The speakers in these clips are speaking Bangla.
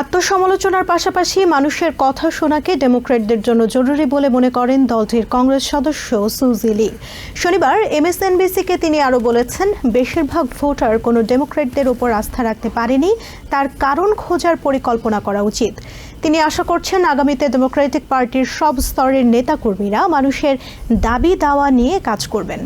আত্মসমালোচনার পাশাপাশি মানুষের কথা শোনাকে ডেমোক্রেটদের জন্য জরুরি বলে মনে করেন দলটির কংগ্রেস সদস্য সুজি লি। শনিবার এমএসএনবিসিকে তিনি আরও বলেছেন, বেশিরভাগ ভোটার কোনো ডেমোক্রেটদের উপর আস্থা রাখতে পারেনি। তার কারণ খোঁজার পরিকল্পনা করা উচিত। তিনি আশা করছেন, আগামীতে ডেমোক্রেটিক পার্টির সব স্তরের নেতাকর্মীরা মানুষের দাবি দাওয়া নিয়ে কাজ করবেন।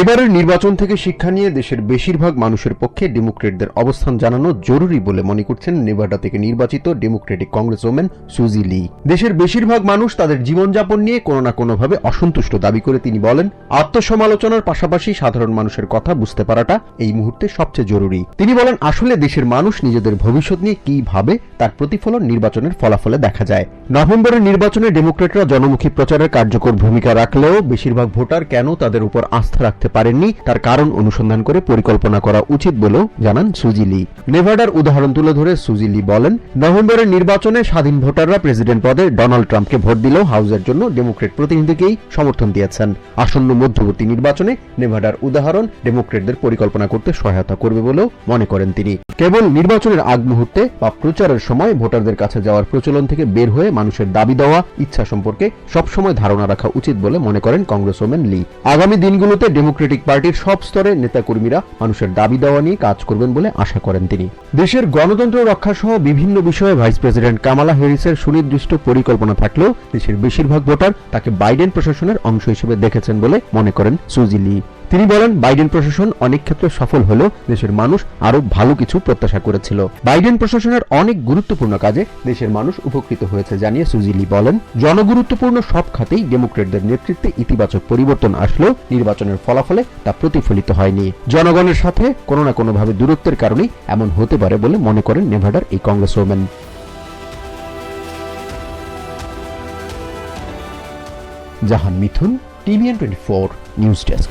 এবারের নির্বাচন থেকে শিক্ষা নিয়ে দেশের বেশিরভাগ মানুষের পক্ষে ডেমোক্রেটদের অবস্থান জানানো জরুরি বলে মনে করছেন নেভাডা থেকে নির্বাচিত ডেমোক্রেটিক কংগ্রেস ওমেন সুজি লি। দেশের বেশিরভাগ মানুষ তাদের জীবনযাপন নিয়ে কোনো না কোনোভাবে অসন্তুষ্ট দাবি করে তিনি বলেন, আত্মসমালোচনার পাশাপাশি সাধারণ মানুষের কথা বুঝতে পারাটা এই মুহূর্তে সবচেয়ে জরুরি। তিনি বলেন, আসলে দেশের মানুষ নিজেদের ভবিষ্যৎ নিয়ে কি ভাবে তার প্রতিফলন নির্বাচনের ফলাফলে দেখা যায়। নভেম্বরের নির্বাচনে ডেমোক্রেটরা জনমুখী প্রচারের কার্যকর ভূমিকা রাখলেও বেশিরভাগ ভোটার কেন তাদের উপর আস্থা রাখতে পারেননি, তার কারণ অনুসন্ধান করে পরিকল্পনা করা উচিত বলেও জানান সুজিলি নেভাডার উদাহরণ তুলে ধরে সুজিলি বলেন, নভেম্বরের নির্বাচনে স্বাধীন ভোটাররা প্রেসিডেন্ট পদে ডোনাল্ড ট্রাম্পকে ভোট দিলেও হাউসের জন্য ডেমোক্রেট প্রতিনিধিকেই সমর্থন দিয়েছেন। আসন্ন মধ্যবর্তী নির্বাচনে নেভাডার উদাহরণ ডেমোক্রেটদের পরিকল্পনা করতে সহায়তা করবে বলেও মনে করেন তিনি। কেবল নির্বাচনের আগ মুহূর্তে বা প্রচারের সময় ভোটারদের কাছে যাওয়ার প্রচলন থেকে বের হয়ে মানুষের দাবি দেওয়া, ইচ্ছা সম্পর্কে সবসময় ধারণা রাখা উচিত বলে মনে করেন কংগ্রেস কংগ্রেসওম্যান লি। আগামী দিনগুলোতে ডেমোক্রেটিক পার্টির সব স্তরের নেতাকর্মীরা মানুষের দাবি দেওয়া নিয়ে কাজ করবেন বলে আশা করেন তিনি। দেশের গণতন্ত্র রক্ষা সহ বিভিন্ন বিষয়ে ভাইস প্রেসিডেন্ট কামালা হ্যারিসের সুনির্দিষ্ট পরিকল্পনা থাকলেও দেশের বেশিরভাগ ভোটার তাকে বাইডেন প্রশাসনের অংশ হিসেবে দেখেছেন বলে মনে করেন সুজি লি। তিনি বলেন, বাইডেন প্রশাসন অনেক ক্ষেত্রে সফল হলেও দেশের মানুষ আরও ভালো কিছু প্রত্যাশা করেছিল। বাইডেন প্রশাসনের অনেক গুরুত্বপূর্ণ কাজে দেশের মানুষ উপকৃত হয়েছে, জানিয়ে সুজিলি বলেন। জনগুরুত্বপূর্ণ সব খাতেই ডেমোক্রেটদের নেতৃত্বে ইতিবাচক পরিবর্তন আসলেও নির্বাচনের ফলাফলে তা প্রতিফলিত হয়নি। জনগণের সাথে কোনো না কোনোভাবে দূরত্বের কারণেই এমন হতে পারে বলে মনে করেন নেভাডার এই congresswoman Jahan Mithun, TVN twenty four news desk.